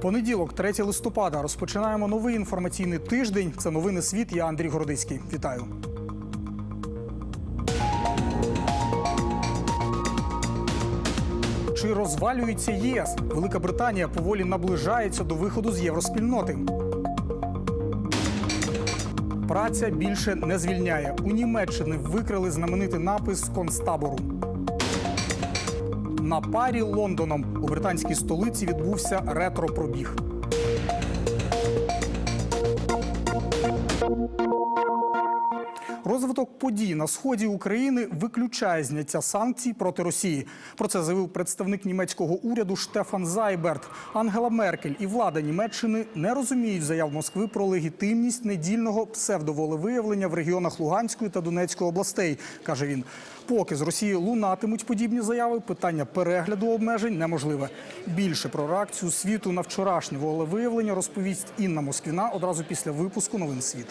Понеділок, 3 листопада, розпочинаємо новий інформаційний тиждень. Це новини світ. Я Андрій Городицький. Вітаю. Чи розвалюється ЄС? Велика Британія поволі наближається до виходу з євроспільноти. Праця більше не звільняє. У Німеччині викрили знаменитий напис концтабору. На парі Лондоном у британській столиці відбувся ретро-пробіг. Розвиток подій на сході України виключає зняття санкцій проти Росії. Про це заявив представник німецького уряду Штефан Зайберт. Ангела Меркель і влада Німеччини не розуміють заяв Москви про легітимність недільного псевдоволевиявлення в регіонах Луганської та Донецької областей, каже він. Поки з Росії лунатимуть подібні заяви, питання перегляду обмежень неможливе. Більше про реакцію світу на вчорашнє волевиявлення розповість Інна Москвіна одразу після випуску новин світ.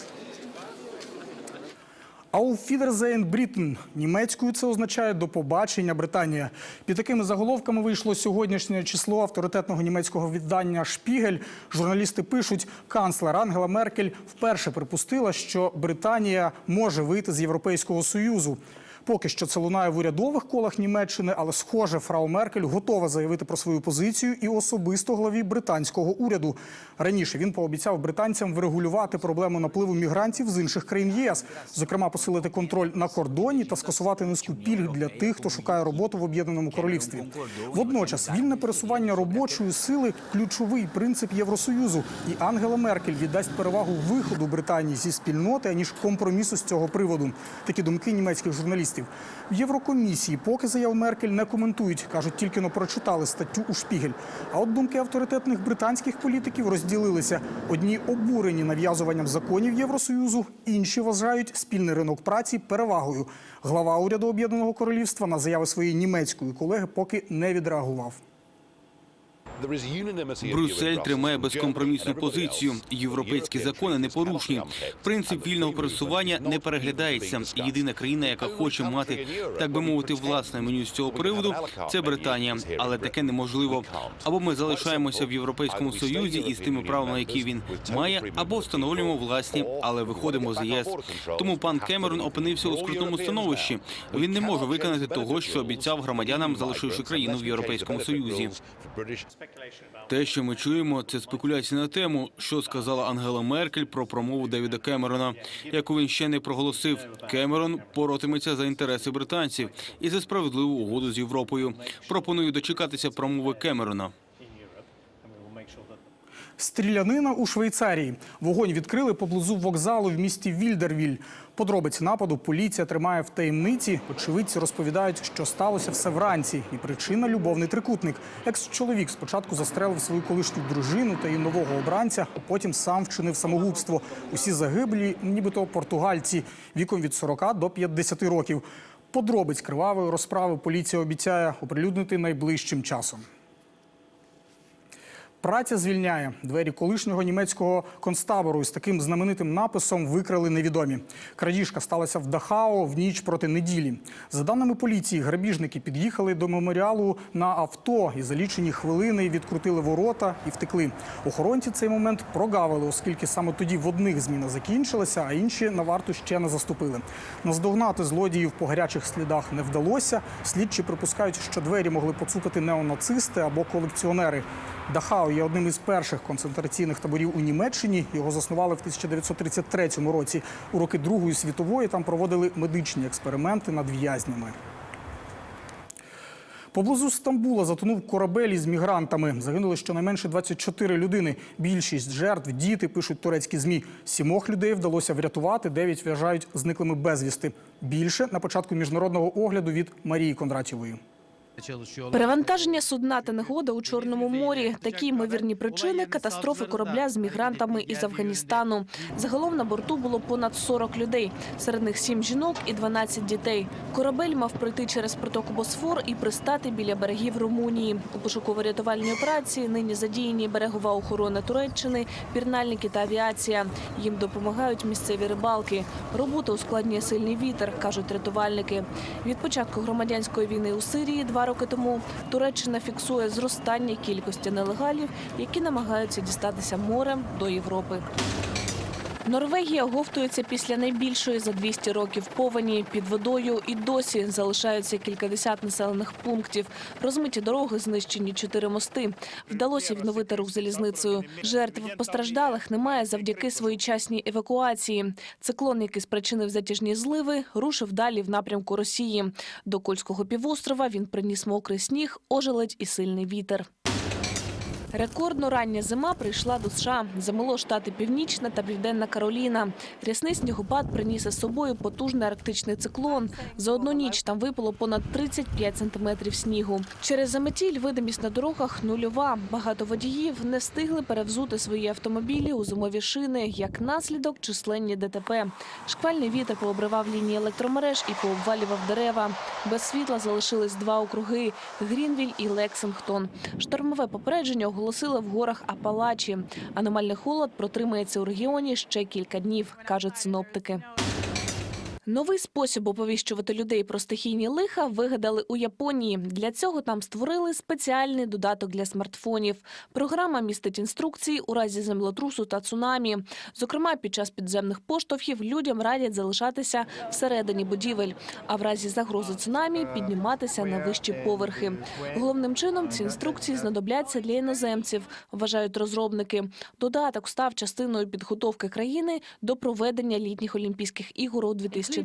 Auf Wiedersehen Britain. Німецькою це означає до побачення Британія. Під такими заголовками вийшло сьогоднішнє число авторитетного німецького віддання Шпігель. Журналісти пишуть, канцлер Ангела Меркель вперше припустила, що Британія може вийти з Європейського союзу. Поки що це лунає в урядових колах Німеччини, але схоже, фрау Меркель готова заявити про свою позицію і особисто главі британського уряду. Раніше він пообіцяв британцям врегулювати проблему напливу мігрантів з інших країн ЄС, зокрема посилити контроль на кордоні та скасувати низку пільг для тих, хто шукає роботу в об'єднаному королівстві. Водночас вільне пересування робочої сили ключовий принцип Євросоюзу, і Ангела Меркель віддасть перевагу виходу Британії зі спільноти аніж компромісу з цього приводу. Такі думки німецьких журналістів. В Єврокомісії поки заяв Меркель не коментують, кажуть, тільки но прочитали статтю у Шпігель. А от думки авторитетних британських політиків розділилися. Одні обурені нав'язуванням законів Євросоюзу, інші вважають спільний ринок праці перевагою. Глава уряду Об'єднаного Королівства на заяви своєї німецької колеги поки не відреагував. Брюссель тримає безкомпромісну позицію. Європейські закони непорушні. Принцип вільного пересування не переглядається. Єдина країна, яка хоче мати так би мовити власне меню з цього приводу, це Британія. Але таке неможливо. Або ми залишаємося в європейському союзі із тими правилами, які він має, або встановлюємо власні, але виходимо з ЄС. Тому пан Кемерон опинився у скрутному становищі. Він не може виконати того, що обіцяв громадянам, залишивши країну в європейському союзі. Те, що ми чуємо, це спекуляції на тему, що сказала Ангела Меркель про промову Девіда Кемерона, яку він ще не проголосив. Кемерон боротиметься за інтереси британців і за справедливу угоду з Європою. Пропоную дочекатися промови Кемерона. Стрілянина у Швейцарії. Вогонь відкрили поблизу вокзалу в місті Вільдервіль. Подробиці нападу поліція тримає в таємниці. Очевидці розповідають, що сталося все вранці, і причина любовний трикутник. Екс-чоловік спочатку застрелив свою колишню дружину та її нового обранця, а потім сам вчинив самогубство. Усі загиблі, нібито португальці, віком від 40 до 50 років. Подробиць кривавої розправи поліція обіцяє оприлюднити найближчим часом. Праця звільняє двері колишнього німецького концтабору із таким знаменитим написом викрали невідомі. Крадіжка сталася в Дахау в ніч проти неділі. За даними поліції, грабіжники під'їхали до меморіалу на авто і за лічені хвилини відкрутили ворота і втекли. Охоронці цей момент прогавили, оскільки саме тоді в одних зміна закінчилася, а інші на варту ще не заступили. Наздогнати злодіїв по гарячих слідах не вдалося. Слідчі припускають, що двері могли поцупити неонацисти або колекціонери. Дахау є одним із перших концентраційних таборів у Німеччині. Його заснували в 1933 році. У роки Другої світової там проводили медичні експерименти над в'язнями. Поблизу Стамбула затонув корабель із мігрантами. Загинули щонайменше 24 людини. Більшість жертв діти пишуть турецькі змі. Сімох людей вдалося врятувати, дев'ять вважають зниклими безвісти. Більше на початку міжнародного огляду від Марії Кондратєвої. Перевантаження судна та негода у Чорному морі. Такі ймовірні причини катастрофи корабля з мігрантами із Афганістану. Загалом на борту було понад 40 людей. Серед них 7 жінок і 12 дітей. Корабель мав пройти через протоку Босфор і пристати біля берегів Румунії. У пошуково-рятувальній операції нині задіяні берегова охорона Туреччини, пірнальники та авіація. Їм допомагають місцеві рибалки. Робота ускладнює сильний вітер, кажуть рятувальники. Від початку громадянської війни у Сирії два роки тому, Туреччина фіксує зростання кількості нелегалів, які намагаються дістатися морем до Європи. Норвегія оговтується після найбільшої за 200 років повені. Під водою і досі залишаються кількадесят населених пунктів. Розмиті дороги, знищені чотири мости. Вдалося відновити рух залізницею. Жертв постраждалих немає завдяки своєчасній евакуації. Циклон, який спричинив затяжні зливи, рушив далі в напрямку Росії. До Кольського півострова він приніс мокрий сніг, ожеледь і сильний вітер. Рекордно рання зима прийшла до США. Замило штати Північна та Південна Кароліна. Рясний снігопад приніс із собою потужний арктичний циклон. За одну ніч там випало понад 35 сантиметрів снігу. Через заметіль видимість на дорогах нульова. Багато водіїв не встигли перевзути свої автомобілі у зимові шини. Як наслідок, численні ДТП. Шквальний вітер пообривав лінії електромереж і пообвалював дерева. Без світла залишились два округи – Грінвіль і Лексингтон. Штормове попередження оголосили в горах Апалачі. Аномальний холод протримається у регіоні ще кілька днів, кажуть синоптики. Новий спосіб оповіщувати людей про стихійні лиха вигадали у Японії. Для цього там створили спеціальний додаток для смартфонів. Програма містить інструкції у разі землетрусу та цунамі. Зокрема, під час підземних поштовхів людям радять залишатися всередині будівель, а в разі загрози цунамі підніматися на вищі поверхи. Головним чином ці інструкції знадобляться для іноземців, вважають розробники. Додаток став частиною підготовки країни до проведення літніх Олімпійських ігор у 2020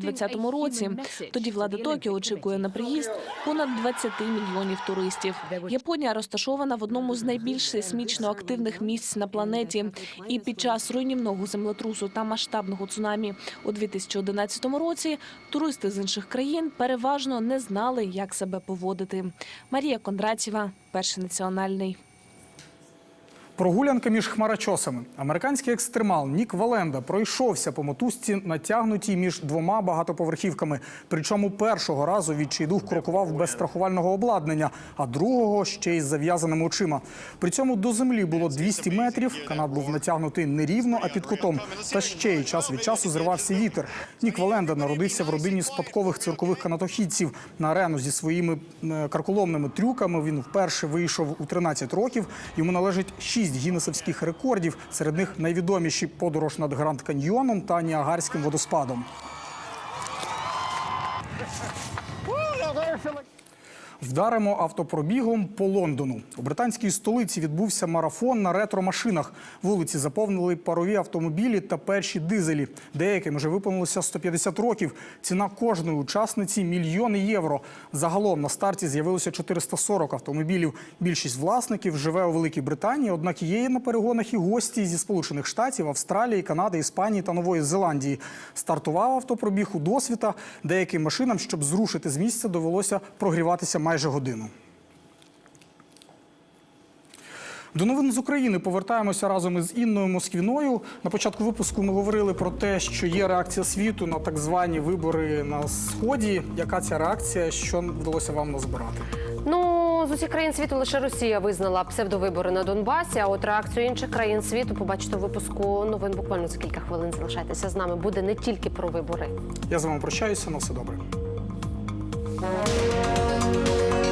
році. Тоді влада Токіо очікує на приїзд понад 20 мільйонів туристів. Японія розташована в одному з найбільш сейсмічно активних місць на планеті. І під час руйнівного землетрусу та масштабного цунамі у 2011 році туристи з інших країн переважно не знали, як себе поводити. Марія Кондратєва, перший національний. Прогулянка між хмарочосами. Американський екстремал Нік Валенда пройшовся по мотузці, натягнутій між двома багатоповерхівками. Причому першого разу відчайдух крокував без страхувального обладнання, а другого ще й з зав'язаними очима. При цьому до землі було 200 метрів. Канат був натягнутий не рівно, а під кутом. Та ще й час від часу зривався вітер. Нік Валенда народився в родині спадкових циркових канатохідців. На арену зі своїми е, карколомними трюками він вперше вийшов у 13 років. Йому належить 6 гіннесовських рекордів. Серед них найвідоміші подорож над Гранд Каньйоном та Ніагарським водоспадом. Вдаримо автопробігом по Лондону. У британській столиці відбувся марафон на ретро-машинах. Вулиці заповнили парові автомобілі та перші дизелі. Деяким вже виповнилося 150 років. Ціна кожної учасниці – мільйони євро. Загалом на старті з'явилося 440 автомобілів. Більшість власників живе у Великій Британії, однак є на перегонах і гості зі Сполучених Штатів, Австралії, Канади, Іспанії та Нової Зеландії. Стартував автопробіг у досвіта. Деяким машинам, щоб зрушити з місця, довелося прогріватися майже годину. До новин з України повертаємося разом із Інною Москвіною. На початку випуску ми говорили про те, що є реакція світу на так звані вибори на сході. Яка ця реакція? Що вдалося вам назбирати? Ну, з усіх країн світу лише Росія визнала псевдовибори на Донбасі. А от реакцію інших країн світу побачите у випуску новин буквально за кілька хвилин. Залишайтеся з нами. Буде не тільки про вибори. Я з вами прощаюся. На все добре. Música